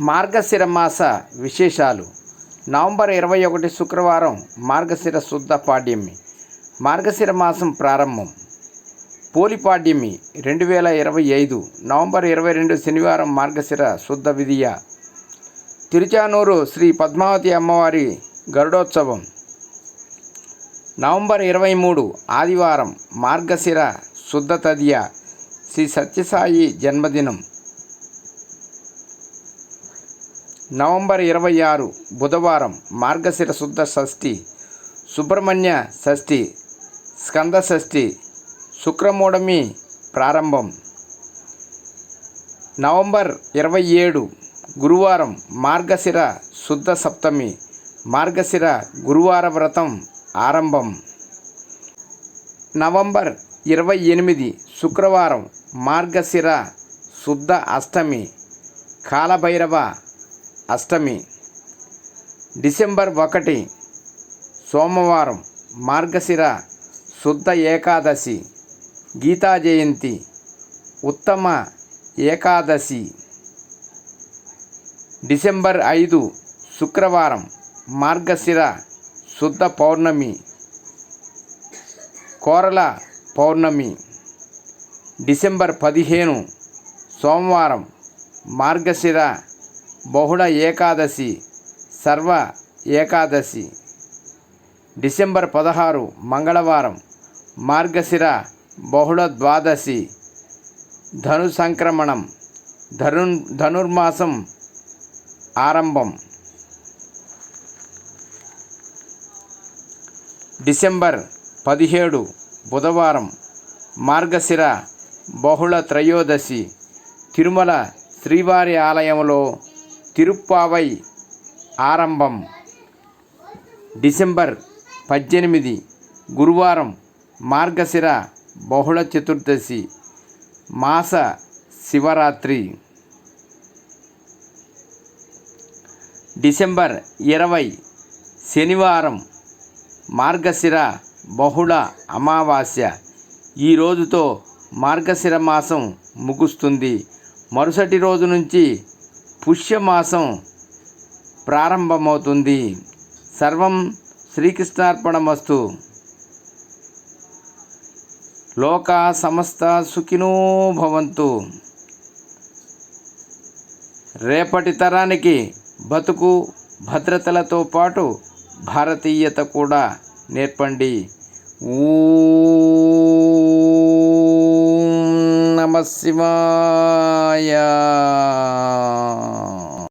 మార్గశిర మాస విశేషాలు. నవంబర్ ఇరవై ఒకటి శుక్రవారం మార్గశిర శుద్ధ పాడ్యమి. మార్గశిర మాసం ప్రారంభం. పోలిపాడ్యమి రెండు వేల ఇరవై ఐదు నవంబర్ ఇరవై రెండు శనివారం మార్గశిర శుద్ధ విధియ. తిరుచానూరు శ్రీ పద్మావతి అమ్మవారి గరుడోత్సవం. నవంబర్ ఇరవై మూడు ఆదివారం మార్గశిర శుద్ధ తదియ. శ్రీ సత్యసాయి జన్మదినం. నవంబర్ ఇరవై ఆరు బుధవారం మార్గశిర శుద్ధ షష్ఠి సుబ్రహ్మణ్య షష్ఠి స్కంద షష్ఠి శుక్రమూఢమి ప్రారంభం. నవంబర్ ఇరవై ఏడు గురువారం మార్గశిర శుద్ధ సప్తమి మార్గశిర గురువార వ్రతం ఆరంభం. నవంబర్ ఇరవై ఎనిమిది శుక్రవారం మార్గశిర శుద్ధ అష్టమి కాలభైరవ అష్టమి డిసెంబర్ ఒకటి సోమవారం మార్గశిర శుద్ధ ఏకాదశి గీతా జయంతి ఉత్తమ ఏకాదశి. డిసెంబర్ ఐదు శుక్రవారం మార్గశిర శుద్ధ పౌర్ణమి కోరల పౌర్ణమి. డిసెంబర్ పదిహేను సోమవారం మార్గశిర బహుళ ఏకాదశి సర్వ ఏకాదశి. డిసెంబర్ పదహారు మంగళవారం మార్గశిర బహుళ ద్వాదశి. ధను సంక్రమణం ధను ధనుర్మాసం ఆరంభం. డిసెంబర్ పదిహేడు బుధవారం మార్గశిర బహుళ త్రయోదశి. తిరుమల శ్రీవారి ఆలయంలో తిరుప్పావై ఆరంభం డిసెంబర్ పద్దెనిమిది గురువారం మార్గశిర బహుళ చతుర్దశి మాస శివరాత్రి. డిసెంబర్ ఇరవై శనివారం మార్గశిర బహుళ అమావాస్య. ఈ రోజుతో మార్గశిర మాసం ముగుస్తుంది. మరుసటి రోజు నుంచి పుష్యమాసం ప్రారంభమవుతుంది. సర్వం శ్రీకృష్ణార్పణమస్తు. లోక సమస్త సుఖినో భవంతు. రేపటి తరానికి బతుకు భద్రతలతో పాటు భారతీయత కూడా నేర్పండి. ఊ நம சிவாய